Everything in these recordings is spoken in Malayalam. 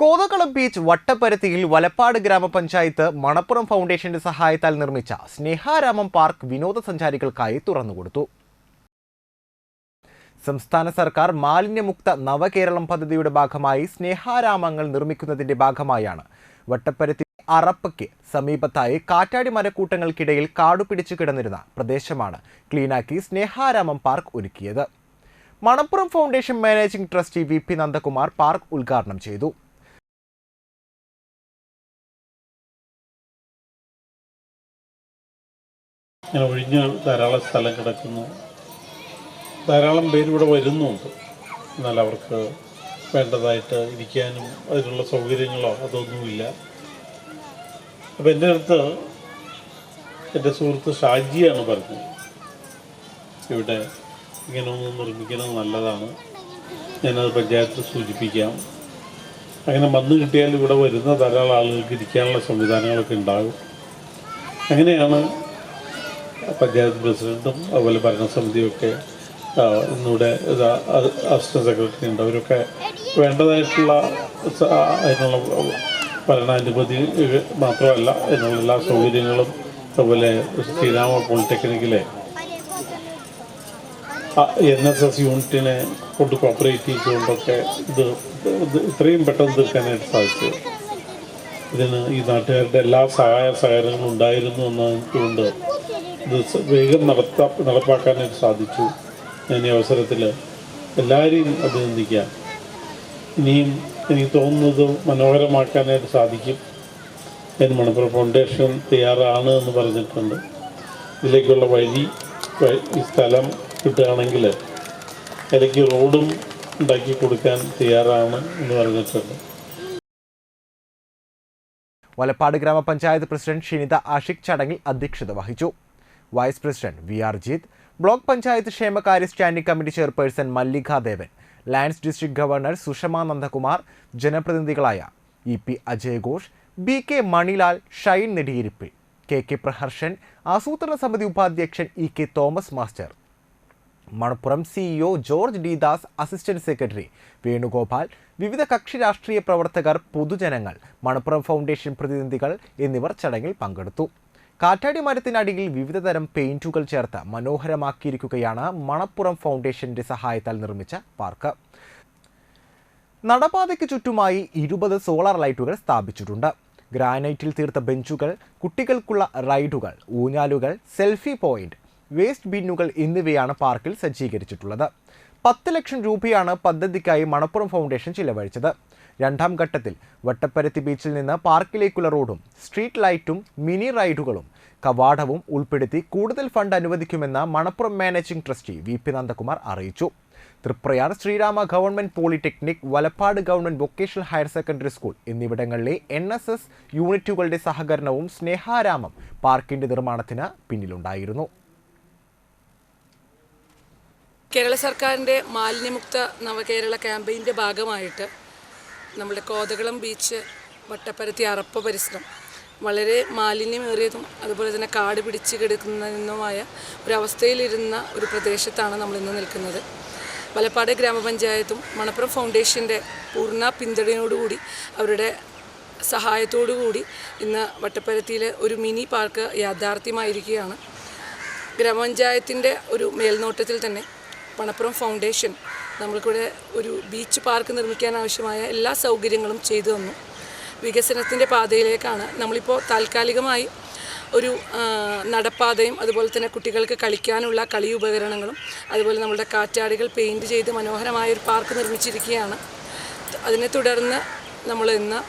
കോതകുളം ബീച്ച് വട്ടപ്പരത്തിയിൽ വലപ്പാട് ഗ്രാമപഞ്ചായത്ത് മണപ്പുറം ഫൗണ്ടേഷന്റെ സഹായത്താൽ നിർമ്മിച്ച സ്നേഹാരാമം പാർക്ക് വിനോദസഞ്ചാരികൾക്കായി തുറന്നുകൊടുത്തു. സംസ്ഥാന സർക്കാർ മാലിന്യമുക്ത നവകേരളം പദ്ധതിയുടെ ഭാഗമായി സ്നേഹാരാമങ്ങൾ നിർമ്മിക്കുന്നതിന്റെ ഭാഗമായാണ് വട്ടപ്പരത്തി അറപ്പയ്ക്ക് സമീപത്തായി കാറ്റാടി മരക്കൂട്ടങ്ങൾക്കിടയിൽ കാടുപിടിച്ചു കിടന്നിരുന്ന പ്രദേശമാണ് ക്ലീനാക്കി സ്നേഹാരാമം പാർക്ക് ഒരുക്കിയത്. Manappuram foundation managing trustee V P Nandakumar park ഉദ്ഘാടനം ചെയ്തു. ഇങ്ങനെ ഒഴിഞ്ഞ് ധാരാളം സ്ഥലം കിടക്കുന്നു. ധാരാളം പേരിവിടെ വരുന്നുണ്ട്. എന്നാൽ അവർക്ക് വേണ്ടതായിട്ട് ഇരിക്കാനും അതിനുള്ള സൗകര്യങ്ങളോ അതൊന്നുമില്ല. അപ്പം എന്റെ അടുത്ത് എന്റെ സുഹൃത്ത് ഷാജിയാണ് പറഞ്ഞത്. ഇവിടെ ഇങ്ങനെ ഒന്ന് നിർമ്മിക്കുന്നത് നല്ലതാണ്. ഞാനത് പഞ്ചായത്തിൽ സൂചിപ്പിക്കാം. അങ്ങനെ വന്നു കിട്ടിയാൽ ഇവിടെ വരുന്ന ധാരാളം ആളുകൾക്ക് ഇരിക്കാനുള്ള സംവിധാനങ്ങളൊക്കെ ഉണ്ടാകും. അങ്ങനെയാണ് പഞ്ചായത്ത് പ്രസിഡന്റും അതുപോലെ ഭരണസമിതിയൊക്കെ ഇന്നിവിടെ അസിസ്റ്റന്റ് സെക്രട്ടറി ഉണ്ട്. അവരൊക്കെ വേണ്ടതായിട്ടുള്ള അതിനുള്ള ഭരണാനുമതി മാത്രമല്ല. അതിനുള്ള എല്ലാ സൗകര്യങ്ങളും അതുപോലെ ശ്രീരാമ പോളിടെക്നിക്കിലെ എൻ എസ് എസ് യൂണിറ്റിനെ കൊണ്ട് കോപ്പറേറ്റ് ചെയ്തുകൊണ്ടൊക്കെ ഇത് ഇത് ഇത്രയും പെട്ടെന്ന് തീർക്കാനായിട്ട് സാധിച്ചു. ഇതിന് ഈ നാട്ടുകാരുടെ എല്ലാ സഹായ സഹകരണങ്ങളും ഉണ്ടായിരുന്നു എന്നതുകൊണ്ട് വേഗം നടത്താ നടപ്പാക്കാനായിട്ട് സാധിച്ചു ഞാൻ ഈ അവസരത്തിൽ എല്ലാവരെയും അഭിനന്ദിക്കാം. ഇനിയും എനിക്ക് തോന്നുന്നത് മനോഹരമാക്കാനായിട്ട് സാധിക്കും അതിന് മണപ്പുറം ഫൗണ്ടേഷൻ തയ്യാറാണ് എന്ന് പറഞ്ഞിട്ടുണ്ട്. ഇതിലേക്കുള്ള വഴി ഈ സ്ഥലം കിട്ടുകയാണെങ്കിൽ ഇടയ്ക്ക് റോഡും ഉണ്ടാക്കി കൊടുക്കാൻ തയ്യാറാണ് എന്ന് പറഞ്ഞിട്ടുണ്ട്. വലപ്പാട് ഗ്രാമപഞ്ചായത്ത് പ്രസിഡന്റ് ഷിനിത ആഷിഖ് ചടങ്ങിൽ അധ്യക്ഷത വഹിച്ചു. Vice president V R Jeet block panchayat ക്ഷേമകാര്യ standing committee chairperson Mallika Devan lands district governor Sushama Nandakumar ജനപ്രതിനിധികളായ E P Ajay Ghosh B K Manilal Shine നെടിയിരിപ്പിൽ K K Praharshan ആസൂത്രണ സമിതി ഉപാധ്യക്ഷൻ E K Thomas master. Manappuram CEO George D Das assistant secretary Venugopal വിവിധ കക്ഷി രാഷ്ട്രീയ പ്രവർത്തകർ പൊതുജനങ്ങൾ മണപ്പുറം ഫൗണ്ടേഷൻ പ്രതിനിധികൾ എന്നിവർ ചടങ്ങിൽ പങ്കെടുത്തു. കാറ്റാടി മരത്തിനടിയിൽ വിവിധ തരം പെയിന്റുകൾ ചേർത്ത് മനോഹരമാക്കിയിരിക്കുകയാണ് മണപ്പുറം ഫൗണ്ടേഷന്റെ സഹായത്താൽ നിർമ്മിച്ച പാർക്ക്. നടപാതയ്ക്ക് ചുറ്റുമായി ഇരുപത് സോളാർ ലൈറ്റുകൾ സ്ഥാപിച്ചിട്ടുണ്ട്. ഗ്രാനൈറ്റിൽ തീർത്ത ബെഞ്ചുകൾ കുട്ടികൾക്കുള്ള റൈഡുകൾ ഊഞ്ഞാലുകൾ സെൽഫി പോയിന്റ് വേസ്റ്റ് ബിന്നുകൾ എന്നിവയാണ് പാർക്കിൽ സജ്ജീകരിച്ചിട്ടുള്ളത്. പത്ത് ലക്ഷം രൂപയാണ് പദ്ധതിക്കായി മണപ്പുറം ഫൗണ്ടേഷൻ ചിലവഴിച്ചത്. രണ്ടാം ഘട്ടത്തിൽ വട്ടപ്പരത്തി ബീച്ചിൽ നിന്ന് പാർക്കിലേക്കുള്ള റോഡും സ്ട്രീറ്റ് ലൈറ്റും മിനി റൈഡുകളും കവാടവും ഉൾപ്പെടുത്തി കൂടുതൽ ഫണ്ട് അനുവദിക്കുമെന്ന് Manappuram managing trustee V P Nandakumar അറിയിച്ചു. Triprayar Sreerama government polytechnic Valappad government vocational higher secondary school എന്നിവിടങ്ങളിലെ എൻ എസ് എസ് യൂണിറ്റുകളുടെ സഹകരണവും സ്നേഹാരാമം പാർക്കിന്റെ നിർമ്മാണത്തിന് പിന്നിലുണ്ടായിരുന്നു. കേരള സർക്കാരിന്റെ മാലിന്യമുക്ത നവകേരള ക്യാമ്പയിന്റെ ഭാഗമായിട്ട് നമ്മുടെ കോതകുളം ബീച്ച് വട്ടപ്പരത്തി അറപ്പ പരിസരം. വളരെ മാലിന്യമേറിയതും അതുപോലെ തന്നെ കാട് പിടിച്ച് കിടക്കുന്നതുമായ ഒരവസ്ഥയിലിരുന്ന ഒരു പ്രദേശത്താണ് നമ്മൾ ഇന്ന് നിൽക്കുന്നത്. വലപ്പാട് ഗ്രാമപഞ്ചായത്തും മണപ്പുറം ഫൗണ്ടേഷന്റെ പൂർണ പിന്തുണയോടുകൂടി അവരുടെ സഹായത്തോടു കൂടി ഇന്ന് വട്ടപ്പരത്തിയിൽ ഒരു മിനി പാർക്ക് യാഥാർത്ഥ്യമായിരിക്കുകയാണ്. ഗ്രാമപഞ്ചായത്തിന്റെ ഒരു മേൽനോട്ടത്തിൽ തന്നെ മണപ്പുറം ഫൗണ്ടേഷൻ നമ്മൾക്കിവിടെ ഒരു ബീച്ച് പാർക്ക് നിർമ്മിക്കാൻ ആവശ്യമായ എല്ലാ സൗകര്യങ്ങളും ചെയ്തു തന്നു. വികസനത്തിന്റെ പാതയിലേക്കാണ് നമ്മളിപ്പോൾ താൽക്കാലികമായി ഒരു നടപ്പാതയും അതുപോലെ തന്നെ കുട്ടികൾക്ക് കളിക്കാനുള്ള കളി ഉപകരണങ്ങളും അതുപോലെ നമ്മുടെ കാറ്റാടികൾ പെയിന്റ് ചെയ്ത് മനോഹരമായ ഒരു പാർക്ക് നിർമ്മിച്ചിരിക്കുകയാണ്. അതിനെ തുടർന്ന് നമ്മൾ ഇന്ന്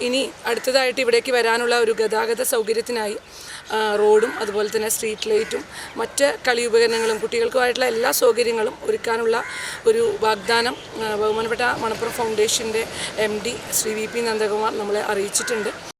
ഇനി അടുത്തതായിട്ട് ഇവിടേക്ക് വരാനുള്ള ഒരു ഗതാഗത സൗകര്യത്തിനായി റോഡും അതുപോലെ തന്നെ സ്ട്രീറ്റ് ലൈറ്റും മറ്റ് കളി ഉപകരണങ്ങളും കുട്ടികൾക്കുമായിട്ടുള്ള എല്ലാ സൗകര്യങ്ങളും ഒരുക്കാനുള്ള ഒരു വാഗ്ദാനം ബഹുമാനപ്പെട്ട മണപ്പുറം ഫൗണ്ടേഷന്റെ M D Shri V P Nandakumar നമ്മളെ അറിയിച്ചിട്ടുണ്ട്.